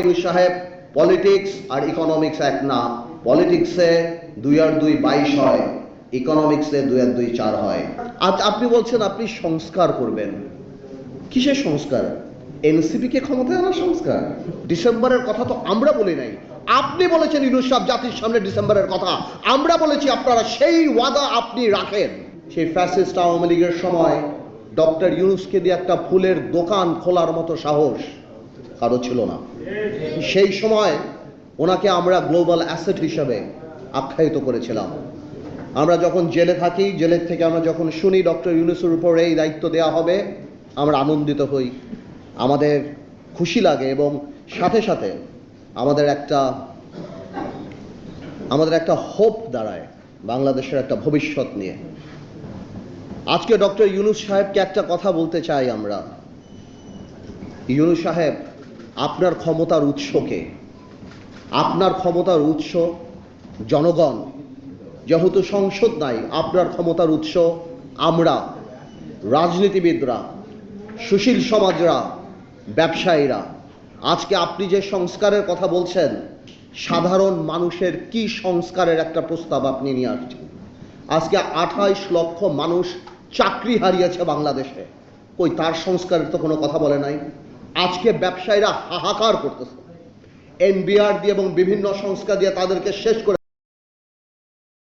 ইউনুস সাহেব, পলিটিক্স আর ইকোনমিক্স এক না পলিটিক্সে দুই আর দুই বাইশ হয়, ইকোনমিক্সে দুই আর দুই চার হয়। আজ আপনি বলছেন আপনি সংস্কার করবেন। কিসের সংস্কার? এনসিপি কে ক্ষমতায় আনার সংস্কার? ডিসেম্বরের কথা তো আমরা বলি নাই। আপনি বলেছেন ইউনুস সাহেব, জাতির সামনে ডিসেম্বরের কথা। আমরা বলেছি আপনারা সেই ওয়াদা আপনি রাখেন। সেই ফ্যাসিস্ট আওয়ামী লীগের সময় ডক্টর ইউনুসকে দিয়ে একটা ফুলের দোকান খোলার মতো সাহস। কারও ছিল না। সেই সময় ওনাকে আমরা গ্লোবাল অ্যাসেট হিসাবে আখ্যায়িত করেছিলাম। আমরা যখন জেলে থাকি জেলের থেকে আমরা যখন শুনি, ডক্টর ইউনুসের উপর এই দায়িত্ব দেওয়া হবে, আমরা আনন্দিত হই। আমাদের খুশি লাগে এবং সাথে সাথে আমাদের একটা আমাদের একটা হোপ দাঁড়ায় বাংলাদেশের একটা ভবিষ্যৎ নিয়ে। আজকে ডক্টর ইউনুস সাহেবকে একটা কথা বলতে চাই আমরা। ইউনুস সাহেব আপনার ক্ষমতার উৎসকে আপনার ক্ষমতার উৎস জনগণ। যেহেতু সংসদ নাই, আপনার ক্ষমতার উৎস আমরা, রাজনীতিবিদরা, সুশীল সমাজরা, ব্যবসায়ীরা। আজকে আপনি যে সংস্কারের কথা বলছেন, সাধারণ মানুষের কি সংস্কারের একটা প্রস্তাব আপনি নিয়ে আসছেন? আজকে আঠাইশ লক্ষ মানুষ চাকরি হারিয়েছে বাংলাদেশে। কই, তার সংস্কারের তো কোনো কথা বলে নাই? আজকে ব্যবসায়ীরা হাহাকার করতেছে। এনবিআর দিয়ে এবং বিভিন্ন সংস্থা দিয়ে তাদেরকে শেষ করে